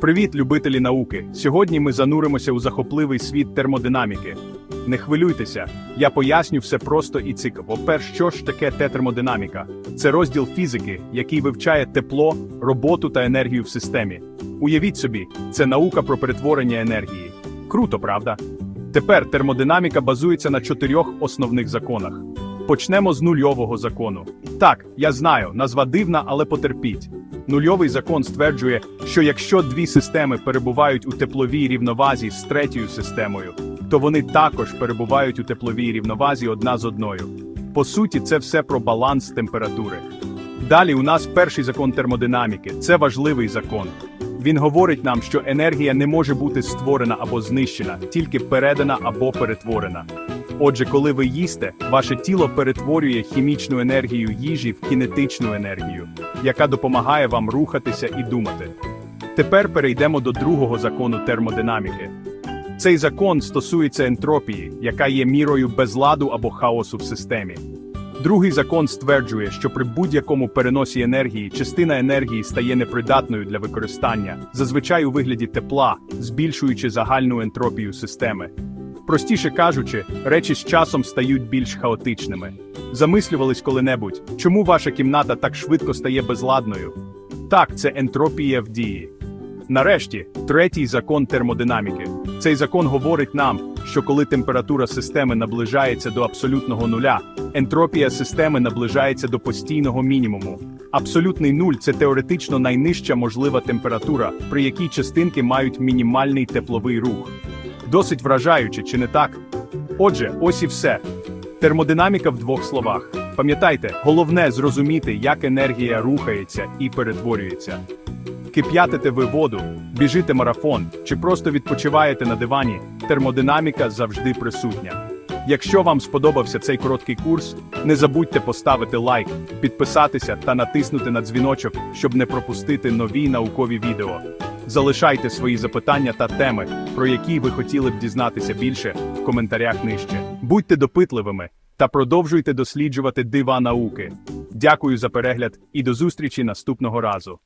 Привіт, любителі науки! Сьогодні ми зануримося у захопливий світ термодинаміки. Не хвилюйтеся, я поясню все просто і цікаво. Перш що ж таке те термодинаміка? Це розділ фізики, який вивчає тепло, роботу та енергію в системі. Уявіть собі, це наука про перетворення енергії. Круто, правда? Тепер термодинаміка базується на чотирьох основних законах. Почнемо з нульового закону. Так, я знаю, назва дивна, але потерпіть. Нульовий закон стверджує, що якщо дві системи перебувають у тепловій рівновазі з третьою системою, то вони також перебувають у тепловій рівновазі одна з одною. По суті, це все про баланс температури. Далі у нас перший закон термодинаміки це важливий закон. Він говорить нам, що енергія не може бути створена або знищена, тільки передана або перетворена. Отже, коли ви їсте, ваше тіло перетворює хімічну енергію їжі в кінетичну енергію, яка допомагає вам рухатися і думати. Тепер перейдемо до другого закону термодинаміки. Цей закон стосується ентропії, яка є мірою безладу або хаосу в системі. Другий закон стверджує, що при будь-якому переносі енергії частина енергії стає непридатною для використання, зазвичай у вигляді тепла, збільшуючи загальну ентропію системи. Простіше кажучи, речі з часом стають більш хаотичними. Замислювались коли-небудь, чому ваша кімната так швидко стає безладною? Так, це ентропія в дії. Нарешті, третій закон термодинаміки. Цей закон говорить нам, що коли температура системи наближається до абсолютного нуля, ентропія системи наближається до постійного мінімуму. Абсолютний нуль це теоретично найнижча можлива температура, при якій частинки мають мінімальний тепловий рух. Досить вражаюче, чи не так? Отже, ось і все. Термодинаміка в двох словах. Пам'ятайте, головне зрозуміти, як енергія рухається і перетворюється. Кип'ятите ви воду, біжите марафон чи просто відпочиваєте на дивані, термодинаміка завжди присутня. Якщо вам сподобався цей короткий курс, не забудьте поставити лайк, підписатися та натиснути на дзвіночок, щоб не пропустити нові наукові відео. Залишайте свої запитання та теми, про які ви хотіли б дізнатися більше, в коментарях нижче. Будьте допитливими та продовжуйте досліджувати дива науки. Дякую за перегляд і до зустрічі наступного разу.